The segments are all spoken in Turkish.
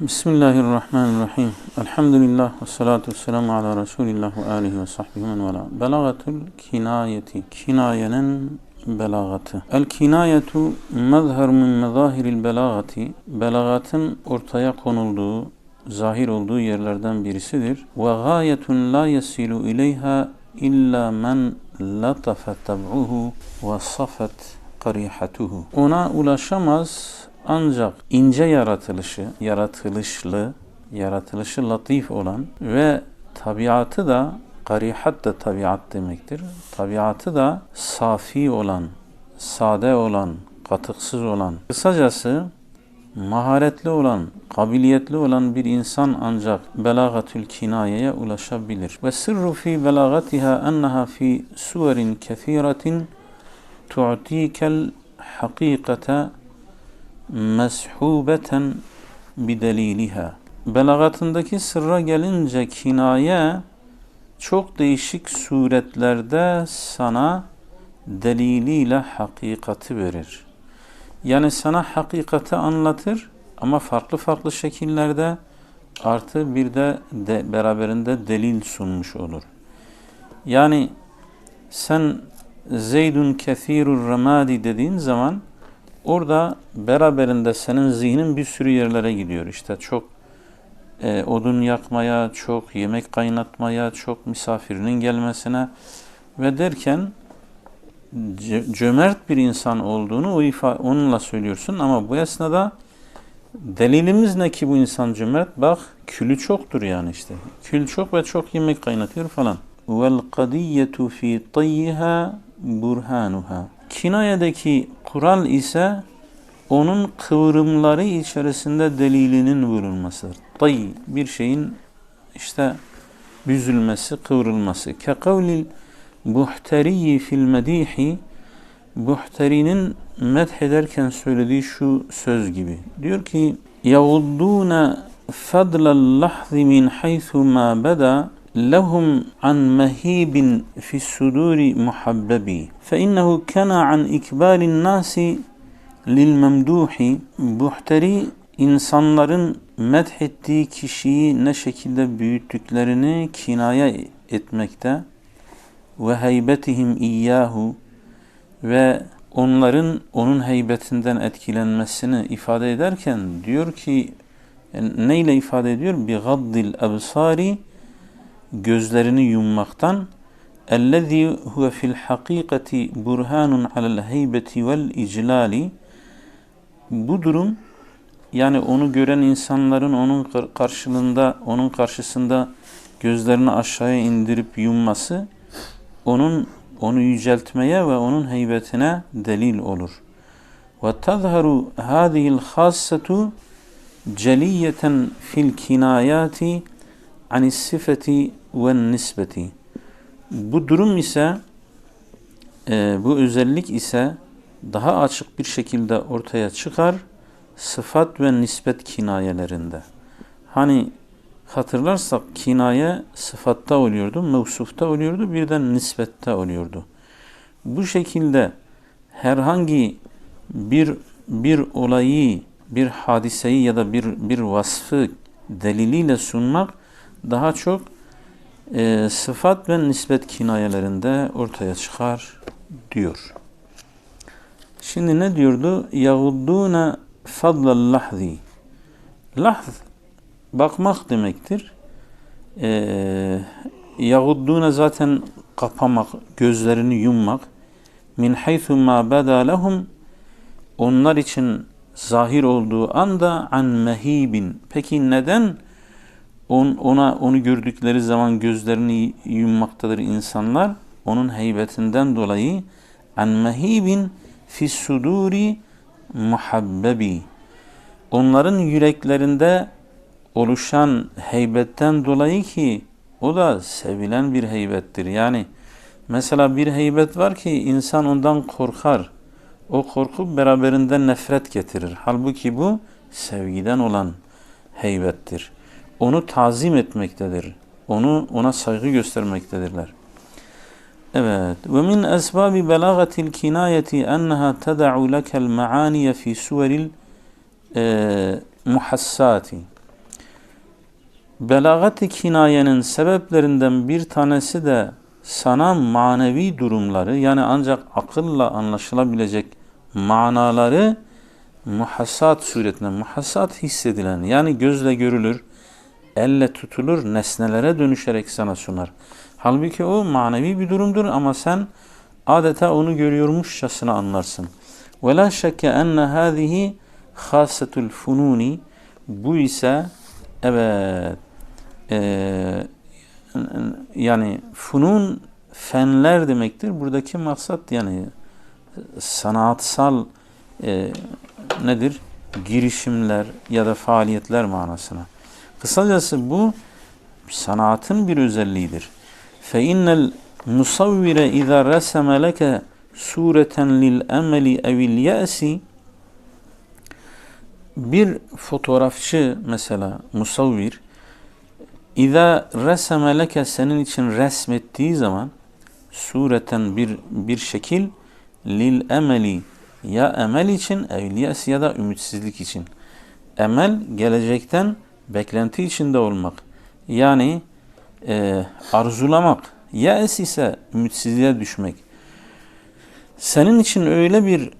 Bismillahirrahmanirrahim. Elhamdülillah ve salatu ve selamu ala Resulillah ve alihi ve sahbihi men vela. Belagatul kinayeti. Kinayenin belagatı. El kinayetu mezher min mezahiril belagati. Belagatın ortaya konulduğu, zahir olduğu yerlerden birisidir. Ve gayetun la yesilu ileyha illa men latafe tab'uhu ve safet karihatuhu. Ona ulaşamaz ancak ince yaratılışı, yaratılışlı, yaratılışı latif olan ve tabiatı da garihat da tabiat demektir. Tabiatı da safi olan, sade olan, katıksız olan. Kısacası maharetli olan, kabiliyetli olan bir insan ancak belagatül kinayeye ulaşabilir. Ve sırru fi belagatiha enneha fi suverin kethiratin tu'tikel hakikate meshubeten bideliliha. Belagatındaki sırra gelince kinaye çok değişik suretlerde sana deliliyle hakikati verir. Yani sana hakikati anlatır ama farklı farklı şekillerde artı bir de, de beraberinde delil sunmuş olur. Yani sen Zeydun kethirur ramadi dediğin zaman Orada beraberinde senin zihnin bir sürü yerlere gidiyor. İşte çok e, odun yakmaya, çok yemek kaynatmaya, çok misafirinin gelmesine ve derken cömert bir insan olduğunu o ifa onunla söylüyorsun ama bu esnada delilimiz ne ki bu insan cömert? Bak külü çoktur yani işte. Kül çok ve çok yemek kaynatıyor falan. Vel kadiyetu fi tayyiha. Kinayedeki kural ise onun kıvrımları içerisinde delilinin vurulmasıdır. Tay bir şeyin işte büzülmesi, kıvrılması. Ke kavlil buhteriyi fil medihi Buhteri'nin medh söylediği şu söz gibi. Diyor ki يَغُضُّونَ فَضْلَ اللَّحْظِ مِنْ حَيْثُ مَا بَدَى لهم عن مهيب في الصدور محببي فإنه كان عن إكبال الناس lil buhteri insanların methettiği kişiyi ne şekilde büyüttüklerini kinaya etmekte ve heybetihim iyyahu ve onların onun heybetinden etkilenmesini ifade ederken diyor ki yani neyle ifade ediyor? Bi gaddil absari gözlerini yummaktan ellezî huve fil hakikati burhanun alel heybeti vel iclali bu durum yani onu gören insanların onun karşılığında onun karşısında gözlerini aşağıya indirip yumması onun onu yüceltmeye ve onun heybetine delil olur. Ve tazharu hadihi'l hassetu celiyeten fil kinayati anis sifeti ve nisbeti. Bu durum ise e, bu özellik ise daha açık bir şekilde ortaya çıkar sıfat ve nispet kinayelerinde. Hani hatırlarsak kinaye sıfatta oluyordu, mevsufta oluyordu, birden nispette oluyordu. Bu şekilde herhangi bir bir olayı, bir hadiseyi ya da bir bir vasfı deliliyle sunmak daha çok e, sıfat ve nispet kinayelerinde ortaya çıkar diyor. Şimdi ne diyordu? Yahuddûne fadlal lahzi. Lahz bakmak demektir. Ee, e, Yahuddûne zaten kapamak, gözlerini yummak. Min haythu ma beda lehum onlar için zahir olduğu anda an mehibin. Peki neden on, ona onu gördükleri zaman gözlerini yummaktadır insanlar? Onun heybetinden dolayı an mehibin fi suduri muhabbebi. Onların yüreklerinde oluşan heybetten dolayı ki o da sevilen bir heybettir. Yani mesela bir heybet var ki insan ondan korkar. O korku beraberinde nefret getirir. Halbuki bu sevgiden olan heybettir. Onu tazim etmektedir. Onu ona saygı göstermektedirler. Evet. Ve min esbabi belagatil kinayeti enneha teda'u lekel maaniye fi suveril e, muhassati. Belagat-ı kinayenin sebeplerinden bir tanesi de sana manevi durumları yani ancak akılla anlaşılabilecek manaları muhassat suretine, muhassat hissedilen yani gözle görülür, elle tutulur, nesnelere dönüşerek sana sunar. Halbuki o manevi bir durumdur ama sen adeta onu görüyormuşçasına anlarsın. La şekke enne hâzihi khâsetul fununi bu ise evet e, yani funun fenler demektir. Buradaki maksat yani sanatsal e, nedir? Girişimler ya da faaliyetler manasına. Kısacası bu sanatın bir özelliğidir. Fe innel musavvire izâ reseme leke sureten lil emeli evil ya'si bir fotoğrafçı mesela musavvir İza reseme leke senin için resmettiği zaman sureten bir bir şekil lil emeli ya emel için evliyas ya da ümitsizlik için. Emel gelecekten beklenti içinde olmak. Yani e, arzulamak. Yas ise ümitsizliğe düşmek. Senin için öyle bir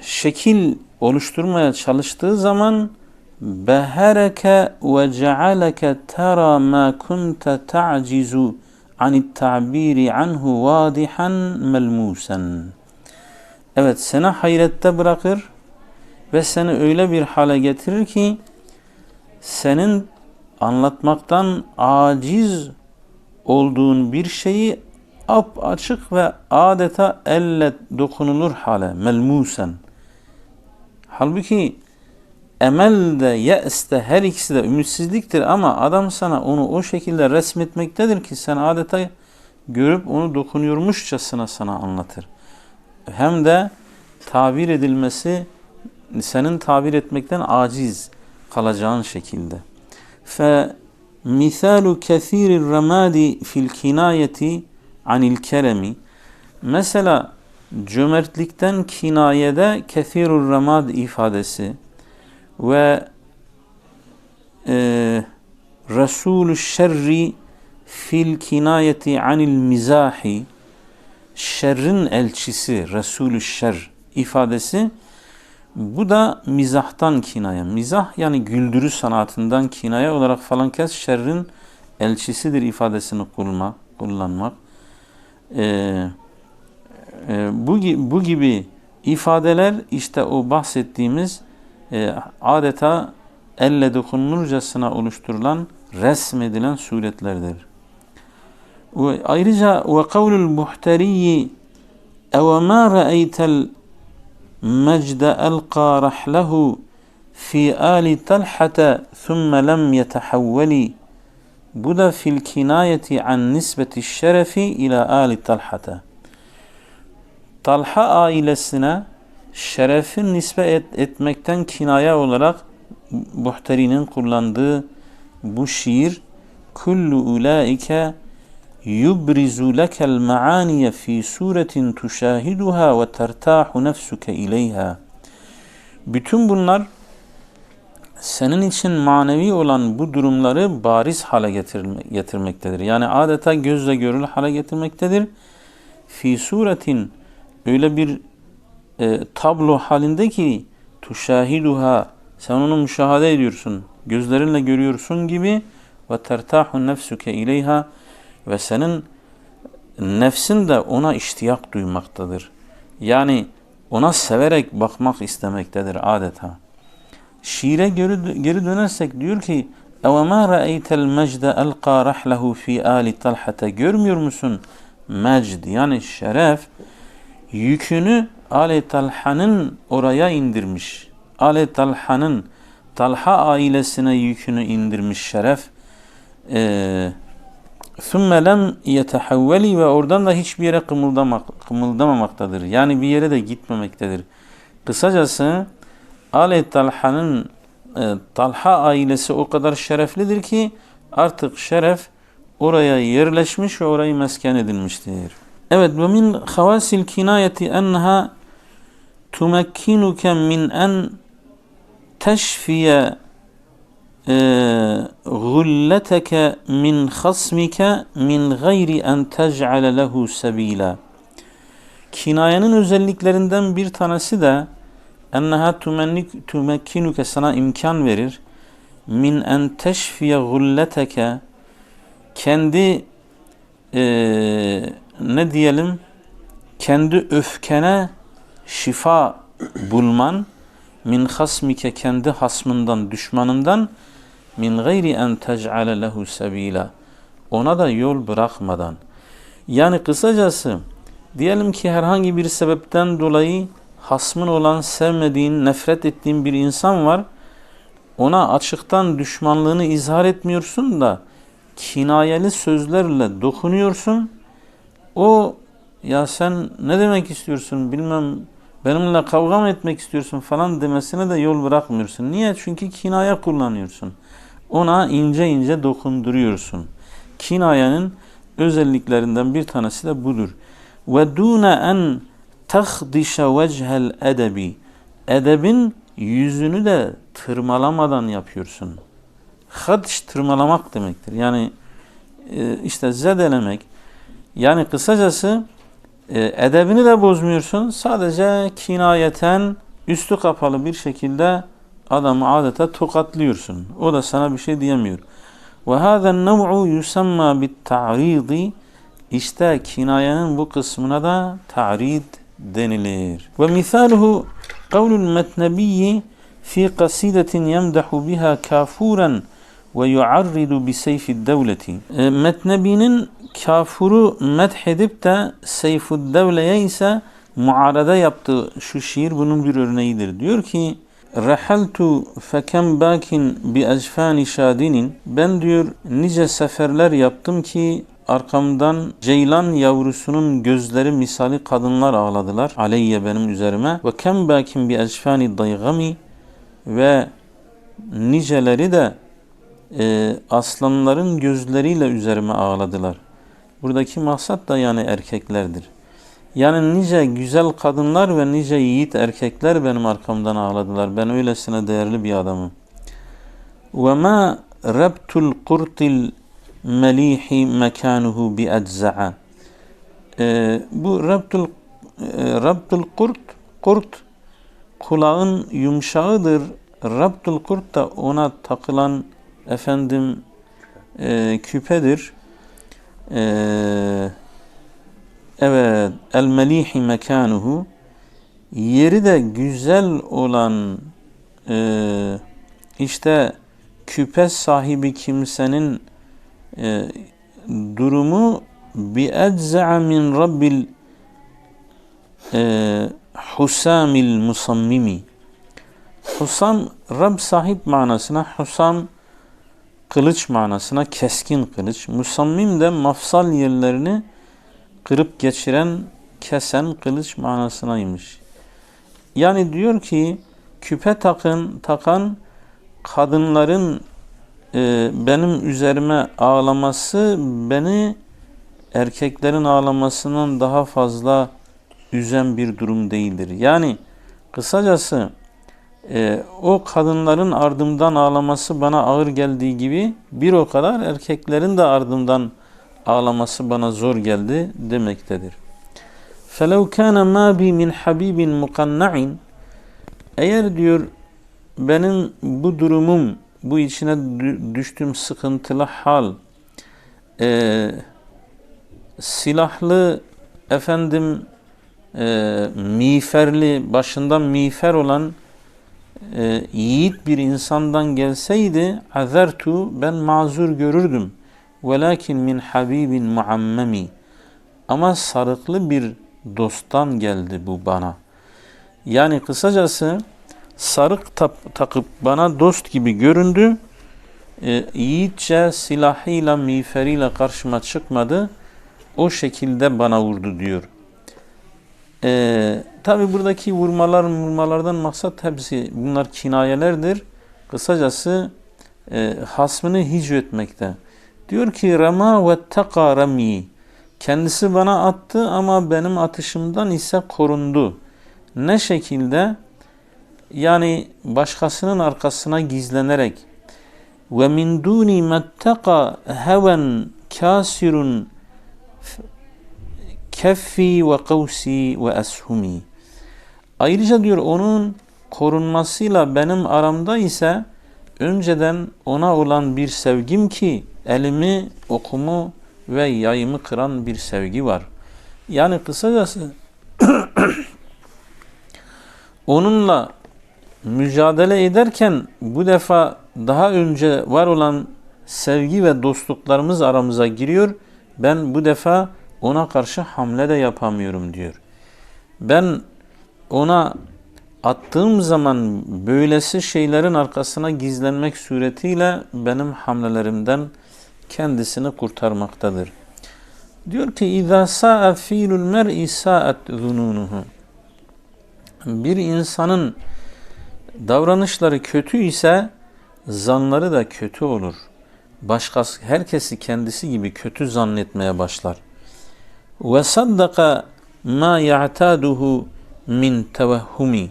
şekil oluşturmaya çalıştığı zaman behereke ve cealeke tera ma kunte ta'cizu anit ta'biri anhu vadihan melmusen. Evet seni hayrette bırakır ve seni öyle bir hale getirir ki senin anlatmaktan aciz olduğun bir şeyi ap açık ve adeta elle dokunulur hale melmusen. Halbuki emel de ye's de her ikisi de ümitsizliktir ama adam sana onu o şekilde resmetmektedir ki sen adeta görüp onu dokunuyormuşçasına sana anlatır. Hem de tabir edilmesi senin tabir etmekten aciz kalacağın şekilde. Fe misalu kesirir ramadi fil kinayeti anil keremi mesela cömertlikten kinayede kesirur ramad ifadesi ve e, Resulü şerri fil kinayeti anil mizahi şerrin elçisi Resulü şer ifadesi bu da mizahtan kinaya. Mizah yani güldürü sanatından kinaya olarak falan kes şerrin elçisidir ifadesini kullanmak. kullanmak. Ee, e, bu, bu gibi ifadeler işte o bahsettiğimiz e, adeta elle dokunulurcasına oluşturulan, resmedilen suretlerdir. Ve ayrıca ve kavlul ev ma ra'eytel mecde elqa rahlehu fi ali talhata thumma lem yetehevveli bu da fil kinayeti an nisbeti şerefi ila ali talhata. Talha ailesine şerefin nispet et, etmekten kinaya olarak Buhtari'nin kullandığı bu şiir kullu ulaike lekel maaniye fi suretin tuşahiduha ve tertahu nefsuke ileyha bütün bunlar senin için manevi olan bu durumları bariz hale getirme, getirmektedir. Yani adeta gözle görülür hale getirmektedir. Fi suretin öyle bir e, tablo halinde ki tuşahiduha sen onu müşahede ediyorsun. Gözlerinle görüyorsun gibi ve tertahu nefsuke ileyha ve senin nefsin de ona iştiyak duymaktadır. Yani ona severek bakmak istemektedir adeta. Şiire geri, geri dönersek diyor ki اَوَمَا رَأَيْتَ الْمَجْدَ أَلْقَى رَحْلَهُ ف۪ي آلِ طَلْحَةَ Görmüyor musun? Mecd yani şeref yükünü Ali Talha'nın oraya indirmiş. Ali Talha'nın Talha ailesine yükünü indirmiş şeref. ثُمَّ لَمْ يَتَحَوَّلِ ve oradan da hiçbir yere kımıldamak, kımıldamamaktadır. Yani bir yere de gitmemektedir. Kısacası Ali Talha'nın e, Talha ailesi o kadar şereflidir ki artık şeref oraya yerleşmiş ve orayı mesken edilmiştir. Evet ve min havasil kinayeti enha tumekkinuke min en teşfiye ee, gulleteke min hasmike min gayri en tec'ale lehu sebila. Kinayenin özelliklerinden bir tanesi de enneha tümennik tümekkinuke sana imkan verir. Min en teşfiye gulleteke kendi e, ne diyelim kendi öfkene şifa bulman min hasmike kendi hasmından düşmanından min gayri en tec'ale lehu sebila ona da yol bırakmadan yani kısacası diyelim ki herhangi bir sebepten dolayı hasmın olan sevmediğin nefret ettiğin bir insan var ona açıktan düşmanlığını izhar etmiyorsun da kinayeli sözlerle dokunuyorsun. O ya sen ne demek istiyorsun bilmem benimle kavga mı etmek istiyorsun falan demesine de yol bırakmıyorsun. Niye? Çünkü kinaya kullanıyorsun. Ona ince ince dokunduruyorsun. Kinayenin özelliklerinden bir tanesi de budur. Ve dune en tahdişe vechel edebi. Edebin yüzünü de tırmalamadan yapıyorsun. Hadş tırmalamak demektir. Yani e, işte zedelemek. Yani kısacası e, edebini de bozmuyorsun. Sadece kinayeten üstü kapalı bir şekilde adamı adeta tokatlıyorsun. O da sana bir şey diyemiyor. Ve hâzen nev'u yusamma bit ta'ridi işte kinayenin bu kısmına da ta'rid denilir. Ve misaluhu kavlul metnebiyyi fi kasidetin yemdahu biha kafuran ve yuarridu bi seyfi devleti. E, Metnebi'nin kafuru medhedip de seyfud devleye ise muarada yaptığı şu şiir bunun bir örneğidir. Diyor ki Rehaltu fekem bakin bi ecfani şadinin Ben diyor nice seferler yaptım ki arkamdan ceylan yavrusunun gözleri misali kadınlar ağladılar aleyye benim üzerime ve kem bakin bi ecfani daygami ve niceleri de e, aslanların gözleriyle üzerime ağladılar. Buradaki maksat da yani erkeklerdir. Yani nice güzel kadınlar ve nice yiğit erkekler benim arkamdan ağladılar. Ben öylesine değerli bir adamım. Ve ma rabtul qurtil melihi mekanuhu bi ecza'a. E, bu rabtul e, rabtul kurt kurt kulağın yumuşağıdır. Rabtul kurt da ona takılan efendim e, küpedir. E, evet el melihi mekanuhu yeri de güzel olan e, işte küpe sahibi kimsenin e, durumu bi ecza'a min rabbil e, husamil musammimi Husam Rab sahip manasına Husam kılıç manasına keskin kılıç. Musammim de mafsal yerlerini kırıp geçiren, kesen kılıç manasınaymış. Yani diyor ki küpe takın, takan kadınların e, benim üzerime ağlaması beni erkeklerin ağlamasından daha fazla üzen bir durum değildir. Yani kısacası e, o kadınların ardımdan ağlaması bana ağır geldiği gibi bir o kadar erkeklerin de ardımdan ağlaması bana zor geldi demektedir. فَلَوْ كَانَ مَا بِي مِنْ حَب۪يبٍ مُقَنَّعٍ Eğer diyor benim bu durumum, bu içine düştüğüm sıkıntılı hal, e, silahlı efendim e, miğferli, başından miğfer olan e, yiğit bir insandan gelseydi azertu ben mazur görürdüm. Velakin min habibin muammemi. Ama sarıklı bir dosttan geldi bu bana. Yani kısacası sarık tap, takıp bana dost gibi göründü. E, yiğitçe silahıyla, miğferiyle karşıma çıkmadı. O şekilde bana vurdu diyor. Ee, Tabi buradaki vurmalar vurmalardan maksat hepsi bunlar kinayelerdir. Kısacası e, hasmını hicvetmekte. Diyor ki rama ve taka rami. Kendisi bana attı ama benim atışımdan ise korundu. Ne şekilde? Yani başkasının arkasına gizlenerek ve min duni mettaka heven kasirun keffi ve kavsi ve eshumi. Ayrıca diyor onun korunmasıyla benim aramda ise önceden ona olan bir sevgim ki elimi, okumu ve yayımı kıran bir sevgi var. Yani kısacası onunla mücadele ederken bu defa daha önce var olan sevgi ve dostluklarımız aramıza giriyor. Ben bu defa ona karşı hamle de yapamıyorum diyor. Ben ona attığım zaman böylesi şeylerin arkasına gizlenmek suretiyle benim hamlelerimden kendisini kurtarmaktadır. Diyor ki اِذَا سَاءَ ف۪يلُ الْمَرْءِ سَاءَتْ ذُنُونُهُ Bir insanın davranışları kötü ise zanları da kötü olur. Başkası, herkesi kendisi gibi kötü zannetmeye başlar. وَصَدَّقَ مَا يَعْتَادُهُ min tevehhumi.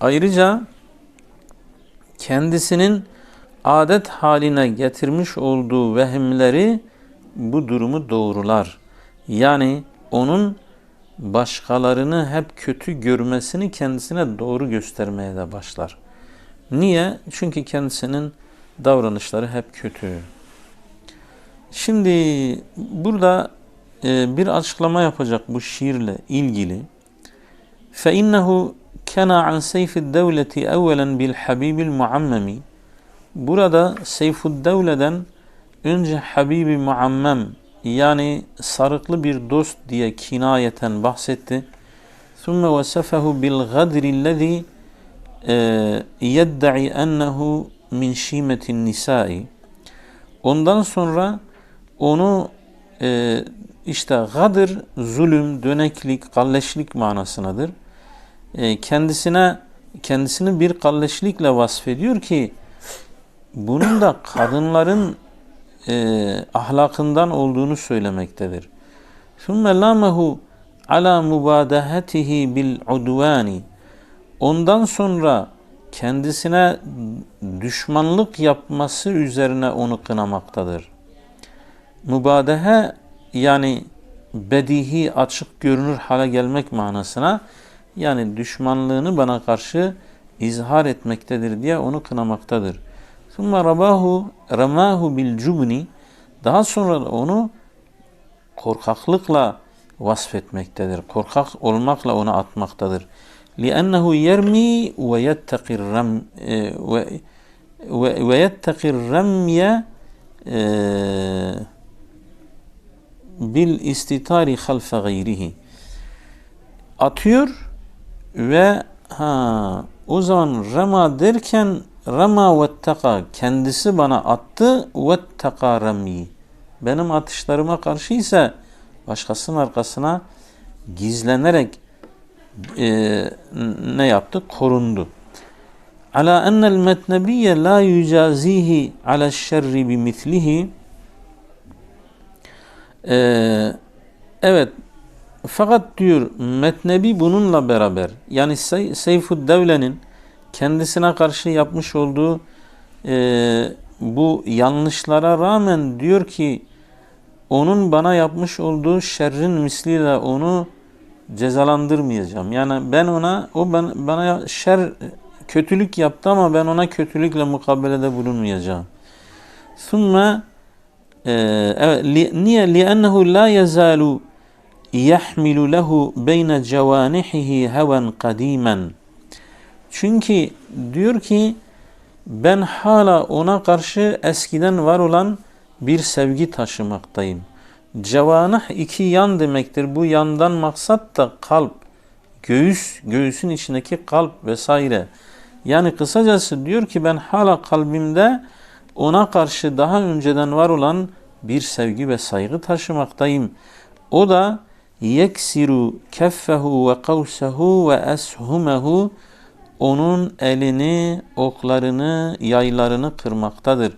Ayrıca kendisinin adet haline getirmiş olduğu vehimleri bu durumu doğrular. Yani onun başkalarını hep kötü görmesini kendisine doğru göstermeye de başlar. Niye? Çünkü kendisinin davranışları hep kötü. Şimdi burada e, bir açıklama yapacak bu şiirle ilgili. فَاِنَّهُ كَنَا عَنْ سَيْفِ الدَّوْلَةِ اَوَّلًا بِالْحَبِيبِ الْمُعَمَّمِ Burada Seyfuddevle'den önce Habibi Muammem yani sarıklı bir dost diye kinayeten bahsetti. ثُمَّ وَسَفَهُ بِالْغَدْرِ الَّذ۪ي يَدَّعِ اَنَّهُ min şimetin nisai. Ondan sonra onu e, işte gadır, zulüm, döneklik, kalleşlik manasınadır. E, kendisine kendisini bir kalleşlikle vasfediyor ki bunun da kadınların e, ahlakından olduğunu söylemektedir. ثُمَّ لَامَهُ ala mubadahatihi bil udvani. Ondan sonra kendisine düşmanlık yapması üzerine onu kınamaktadır. Mübadehe yani bedihi açık görünür hale gelmek manasına yani düşmanlığını bana karşı izhar etmektedir diye onu kınamaktadır. Thumma rabahu ramahu bil cubni daha sonra da onu korkaklıkla vasfetmektedir. Korkak olmakla onu atmaktadır. لأنه يرمي ويتقي الرم ويتقي الرمي bil istitari halfe gayrihi atıyor ve ha o zaman rama derken rama vettaka kendisi bana attı vettaka rami benim atışlarıma karşı ise başkasının arkasına gizlenerek e, ne yaptı? Korundu. Ala ennel metnebiyye la yucazihi ala şerri bimitlihi ee, evet fakat diyor Metnebi bununla beraber yani Sey Seyfud Devle'nin kendisine karşı yapmış olduğu e, bu yanlışlara rağmen diyor ki onun bana yapmış olduğu şerrin misliyle onu cezalandırmayacağım. Yani ben ona o ben bana şer kötülük yaptı ama ben ona kötülükle mukabelede bulunmayacağım. Sonra e, evet niye li'ennehu la yazalu yahmilu lehu beyne cevanihihi heven kadimen. Çünkü diyor ki ben hala ona karşı eskiden var olan bir sevgi taşımaktayım. Cevanah iki yan demektir. Bu yandan maksat da kalp, göğüs, göğüsün içindeki kalp vesaire. Yani kısacası diyor ki ben hala kalbimde ona karşı daha önceden var olan bir sevgi ve saygı taşımaktayım. O da yeksiru keffehu ve kavsehu ve eshumehu onun elini, oklarını, yaylarını kırmaktadır.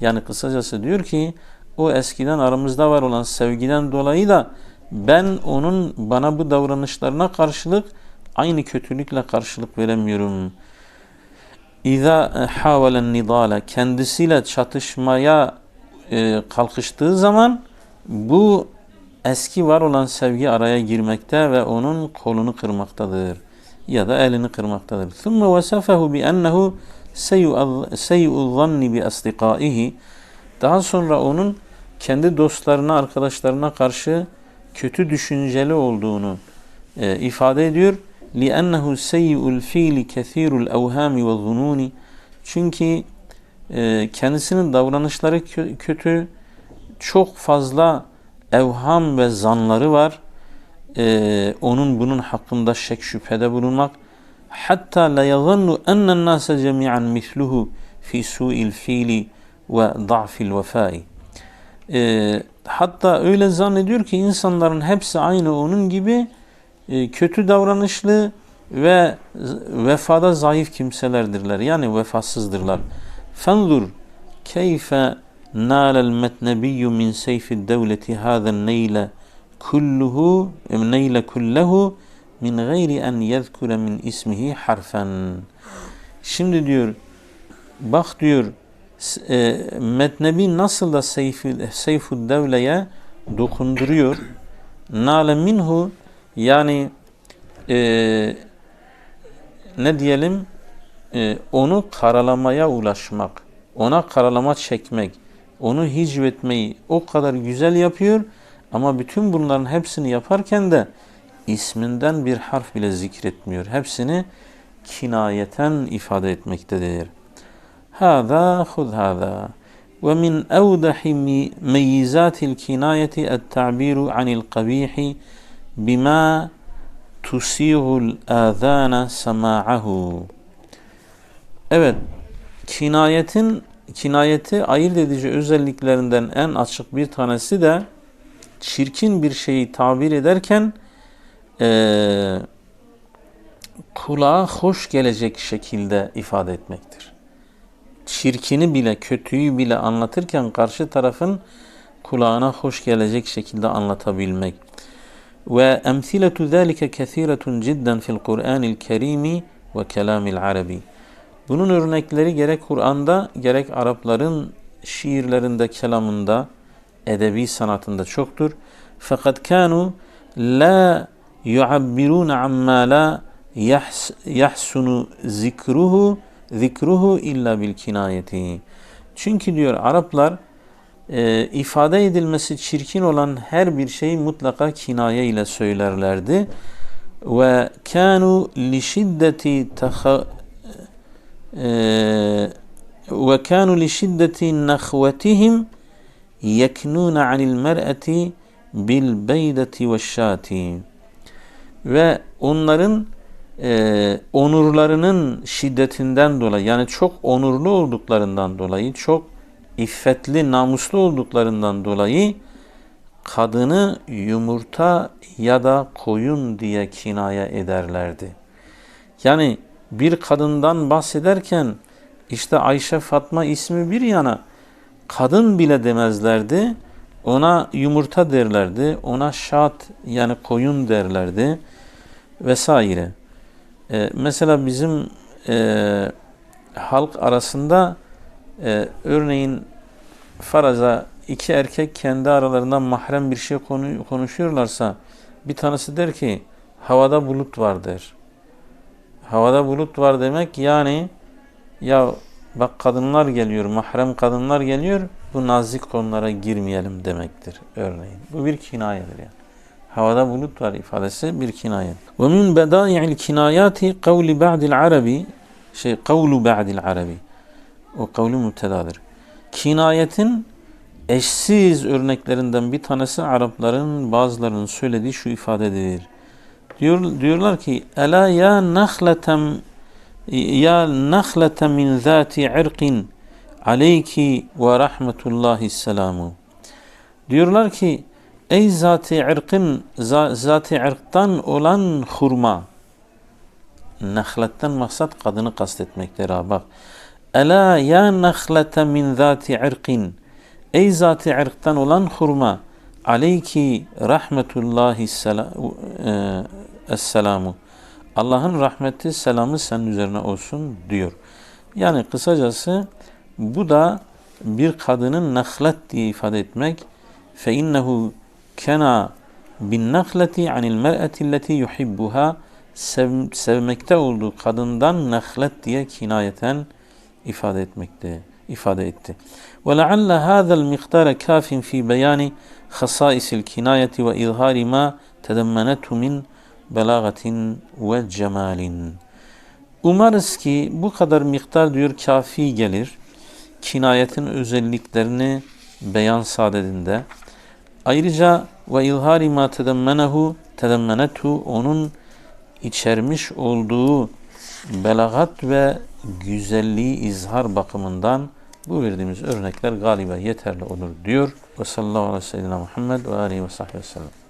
Yani kısacası diyor ki o eskiden aramızda var olan sevgiden dolayı da ben onun bana bu davranışlarına karşılık aynı kötülükle karşılık veremiyorum. İza havalen nidale kendisiyle çatışmaya e, kalkıştığı zaman bu eski var olan sevgi araya girmekte ve onun kolunu kırmaktadır ya da elini kırmaktadır. ثُمَّ وَسَفَهُ بِأَنَّهُ سَيُّ الظَّنِّ بِأَصْدِقَائِهِ Daha sonra onun kendi dostlarına, arkadaşlarına karşı kötü düşünceli olduğunu e, ifade ediyor. لِأَنَّهُ سَيِّئُ الْفِيلِ كَثِيرُ الْاَوْهَامِ وَالظُّنُونِ Çünkü e, kendisinin davranışları kö- kötü, çok fazla evham ve zanları var. Ee, onun bunun hakkında şek şüphede bulunmak. Hatta la yazannu ennen nase cemi'an misluhu fi su'il fiili ve da'fil vefai. Ee, hatta öyle zannediyor ki insanların hepsi aynı onun gibi e, kötü davranışlı ve vefada zayıf kimselerdirler. Yani vefasızdırlar. Fenzur keyfe نال المتنبي من سيف الدولة هذا النيل كله النيل كله من غير أن يذكر من اسمه حرفا Şimdi diyor bak diyor s- e, Metnebi nasıl da Seyfi, Seyfud Devle'ye dokunduruyor. Nale minhu yani e, ne diyelim e, onu karalamaya ulaşmak, ona karalama çekmek, onu hicvetmeyi o kadar güzel yapıyor ama bütün bunların hepsini yaparken de isminden bir harf bile zikretmiyor. Hepsini kinayeten ifade etmektedir. Hâzâ hud hâzâ. Ve min evdahi meyyizatil kinayeti et-ta'biru anil kabihi bima tusihul âzâne semâ'ahu. Evet, kinayetin kinayeti ayırt edici özelliklerinden en açık bir tanesi de çirkin bir şeyi tabir ederken eee kulağa hoş gelecek şekilde ifade etmektir. Çirkini bile, kötüyü bile anlatırken karşı tarafın kulağına hoş gelecek şekilde anlatabilmek. Ve emsiletu zâlike kesiretun cidden fil Kur'anil kerimi ve kelamil arabi. Bunun örnekleri gerek Kur'an'da gerek Arapların şiirlerinde, kelamında, edebi sanatında çoktur. Fakat kanu la yuabbirun amma la yahs- yahsunu zikruhu zikruhu illa bil kinayeti. Çünkü diyor Araplar e, ifade edilmesi çirkin olan her bir şeyi mutlaka kinaye ile söylerlerdi. Ve kanu li şiddeti ve kanu li şiddeti nahvetihim yeknun anil mer'ati bil beydeti ve şati ve onların e, onurlarının şiddetinden dolayı yani çok onurlu olduklarından dolayı çok iffetli namuslu olduklarından dolayı kadını yumurta ya da koyun diye kinaya ederlerdi. Yani bir kadından bahsederken işte Ayşe Fatma ismi bir yana kadın bile demezlerdi. Ona yumurta derlerdi. Ona şat yani koyun derlerdi vesaire. Ee, mesela bizim e, halk arasında e, örneğin faraza iki erkek kendi aralarında mahrem bir şey konu, konuşuyorlarsa bir tanesi der ki havada bulut var der. Havada bulut var demek yani ya bak kadınlar geliyor, mahrem kadınlar geliyor bu nazik konulara girmeyelim demektir örneğin. Bu bir kinayedir yani. Havada bulut var ifadesi bir kinaye. Ve min bedai'il kinayati kavli ba'dil arabi şey kavlu ba'dil arabi. O kavlu müptedadır. Kinayetin eşsiz örneklerinden bir tanesi Arapların bazılarının söylediği şu ifadedir. Diyor, diyorlar ki Ela ya nahlatem ya nahlete min zati irqin aleyki ve rahmetullahi selamu. Diyorlar ki ey zati irkın zati irktan olan hurma nahletten maksat kadını kastetmektir ha. Ela ya nahlete min zati irqin ey zati irktan olan hurma aleyki rahmetullahi selamu Allah'ın rahmeti selamı senin üzerine olsun diyor. Yani kısacası bu da bir kadının nahlet diye ifade etmek. Fe innehu kena bin nahleti anil mer'eti alleti yuhibbuha sev, sevmekte olduğu kadından nahlet diye kinayeten ifade etmekte ifade etti. Ve lealle hâzel miktâre kâfin fî beyâni hasâisil kinayeti ve izhâri mâ tedemmenetu min belâgatin ve cemalin. Umarız ki bu kadar miktar diyor kafi gelir. Kinayetin özelliklerini beyan sadedinde. Ayrıca ve izhari ma tedemmenehu tedemmenetu onun içermiş olduğu belagat ve güzelliği izhar bakımından bu verdiğimiz örnekler galiba yeterli olur diyor. Ve sallallahu aleyhi ve sellem Muhammed ve aleyhi ve sahbihi ve sellem.